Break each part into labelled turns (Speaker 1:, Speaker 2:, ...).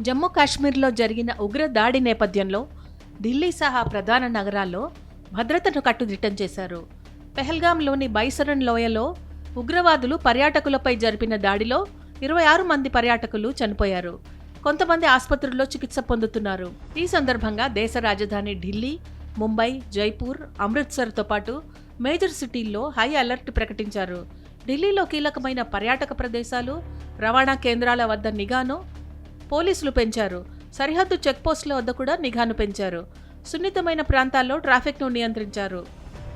Speaker 1: జమ్మూ కాశ్మీర్లో జరిగిన ఉగ్ర దాడి నేపథ్యంలో ఢిల్లీ సహా ప్రధాన నగరాల్లో భద్రతను కట్టుదిట్టం చేశారు. పెహల్గాంలోని బైసరన్ లోయలో ఉగ్రవాదులు పర్యాటకులపై జరిపిన దాడిలో ఇరవై ఆరు మంది పర్యాటకులు చనిపోయారు. కొంతమంది ఆసుపత్రుల్లో చికిత్స పొందుతున్నారు. ఈ సందర్భంగా దేశ రాజధాని ఢిల్లీ ముంబై జైపూర్ అమృత్సర్తో పాటు మేజర్ సిటీల్లో హై అలర్ట్ ప్రకటించారు. ఢిల్లీలో కీలకమైన పర్యాటక ప్రదేశాలు రవాణా కేంద్రాల వద్ద నిఘాను పోలీసులు పెంచారు. సరిహద్దు చెక్పోస్టుల వద్ద కూడా నిఘాను పెంచారు. సున్నితమైన ప్రాంతాల్లో ట్రాఫిక్ను నియంత్రించారు.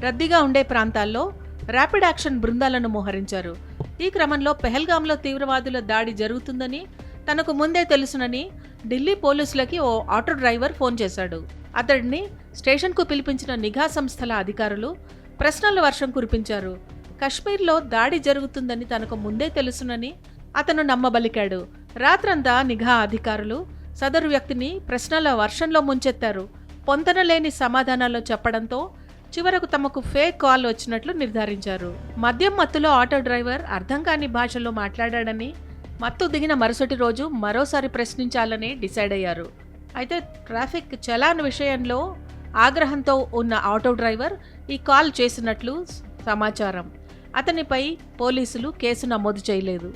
Speaker 1: రద్దీగా ఉండే ప్రాంతాల్లో ర్యాపిడ్ యాక్షన్ బృందాలను మోహరించారు. ఈ క్రమంలో పెహల్గాంలో తీవ్రవాదుల దాడి జరుగుతుందని తనకు ముందే తెలుసునని ఢిల్లీ పోలీసులకి ఓ ఆటో డ్రైవర్ ఫోన్ చేశాడు. అతడిని స్టేషన్కు పిలిపించిన నిఘా సంస్థల అధికారులు ప్రశ్నల వర్షం కురిపించారు. కశ్మీర్లో దాడి జరుగుతుందని తనకు ముందే తెలుసునని అతను నమ్మబలికాడు. రాత్రంతా నిఘా అధికారులు సదరు వ్యక్తిని ప్రశ్నల వర్షంలో ముంచెత్తారు. పొంతనలేని సమాధానాలు చెప్పడంతో చివరకు తమకు ఫేక్ కాల్ వచ్చినట్లు నిర్ధారించారు. మద్యం మత్తులో ఆటో డ్రైవర్ అర్థం కాని భాషలో మాట్లాడాడని మత్తు దిగిన మరుసటి రోజు మరోసారి ప్రశ్నించాలని డిసైడ్ అయ్యారు. అయితే ట్రాఫిక్ చలాన్ విషయంలో ఆగ్రహంతో ఉన్న ఆటో డ్రైవర్ ఈ కాల్ చేసినట్లు సమాచారం. అతనిపై పోలీసులు కేసు నమోదు చేయలేదు.